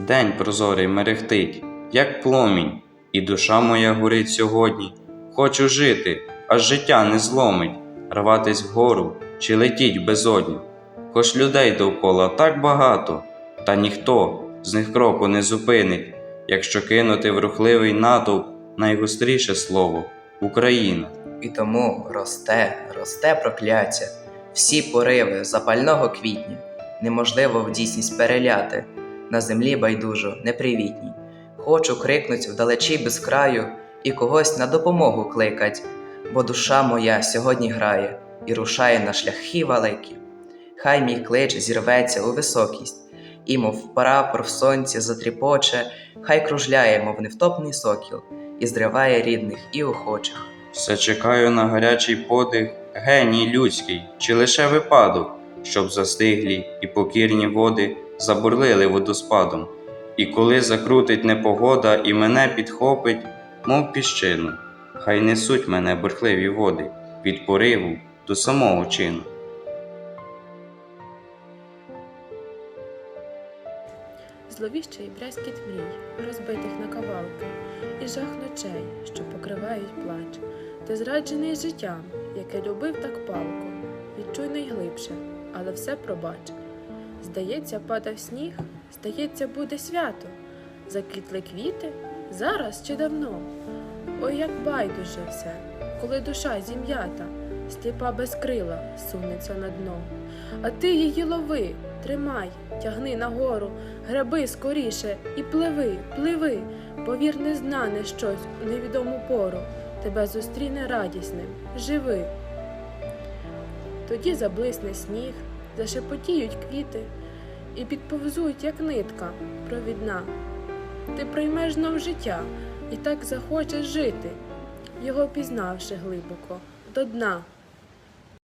День прозорий мерехтить, як пломінь, і душа моя горить сьогодні. Хочу жити, аж життя не зломить, рватись вгору чи летіть безодню. Хоч людей довкола так багато, та ніхто з них кроку не зупинить, якщо кинути в рухливий натовп найгостріше слово Україна. І тому росте, росте прокляття, всі пориви запального квітня неможливо в дійсність переляти, на землі байдужо непривітній. Хочу крикнуть вдалечі без краю і когось на допомогу кликать, бо душа моя сьогодні грає і рушає на шляхи великі. Хай мій клич зірветься у високість, і, мов прапор в сонці затріпоче, хай кружляє, мов невтопний сокіл, і зриває рідних і охочих. Все чекаю на гарячий подих, геній людський, чи лише випадок, щоб застиглі і покірні води забурлили водоспадом. І коли закрутить непогода і мене підхопить, мов піщину, хай несуть мене бурхливі води від пориву до самого чину. Зловіщий брязкіт мрій, розбитих на кавалки, і жах ночей, що покривають плач. Ти зраджений життям, яке любив так палко, відчуй найглибше, але все пробач. Здається, падав сніг, здається, буде свято. Заквітли квіти зараз чи давно. Ой, як байдуже все, коли душа зім'ята, сліпа без крила сунеться на дно. А ти її лови, тримай, тягни нагору, граби скоріше і пливи, пливи, повір, не знане щось у невідому пору, тебе зустріне радісним, живи. Тоді заблисне сніг, зашепотіють квіти і підповзуть, як нитка провідна. Ти приймеш знов життя і так захочеш жити, його пізнавши глибоко до дна.